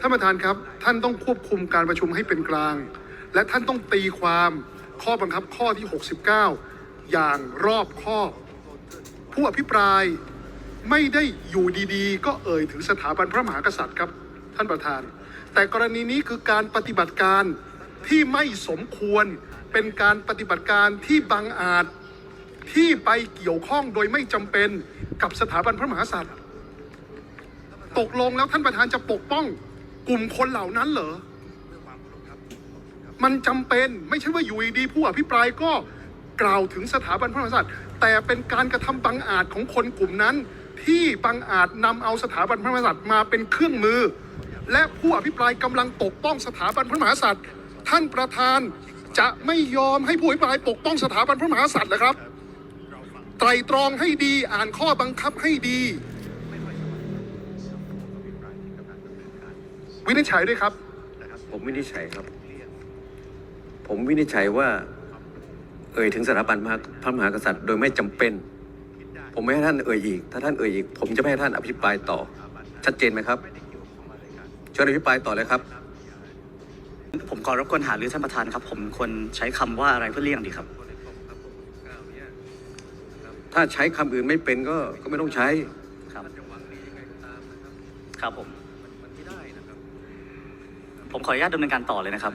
ท่านประธานครับ ท่านต้องควบคุมการประชุมให้เป็นกลาง และท่านต้องตีความข้อบังคับข้อที่ 69 อย่างรอบคอบผู้อภิปรายไม่ได้อยู่ดีๆ ก็เอ่ยถึงสถาบันพระมหากษัตริย์ครับท่านประธาน แต่กรณีนี้คือการปฏิบัติการที่ไม่สมควรเป็นการปฏิบัติการที่บังอาจที่ไปเกี่ยวข้องโดยไม่จำเป็นกับสถาบันพระมหากษัตริย์ ตกลงแล้วท่านประธานจะปกป้อง กลุ่มคนเหล่านั้นเหรอ มันจำเป็นไม่ใช่ว่าอยู่ดีผู้อภิปรายก็กล่าวถึงสถาบันพระมหากษัตริย์ แต่เป็นการกระทำบังอาจของคนกลุ่มนั้น ที่บังอาจนำเอาสถาบันพระมหากษัตริย์มาเป็นเครื่องมือ และผู้อภิปรายกำลังปกป้องสถาบันพระมหากษัตริย์ ท่านประธานจะไม่ยอมให้ผู้อภิปรายปกป้องสถาบันพระมหากษัตริย์เหรอครับ ไตรตรองให้ดีอ่านข้อบังคับให้ดี วินิจฉัยด้วยครับ ผมวินิจฉัยครับ ผมวินิจฉัยว่า เอ่ยถึงสถาบันพระพระมหากษัตริย์โดยไม่จำเป็น ผมไม่ให้ท่านเอ่ยอีก ถ้าท่านเอ่ยอีก ผมจะไม่ให้ท่านอภิปรายต่อ ชัดเจนไหมครับเชิญอภิปรายต่อเลยครับ ผมขอรบกวนหารือท่านประธานครับ ผมควรใช้คำว่าอะไรเพื่อเลี่ยงดีครับ ถ้าใช้คำอื่นไม่เป็นก็ก็ไม่ต้องใช้ ครับ ครับผม ผมขออนุญาตดำเนินการต่อเลยนะครับ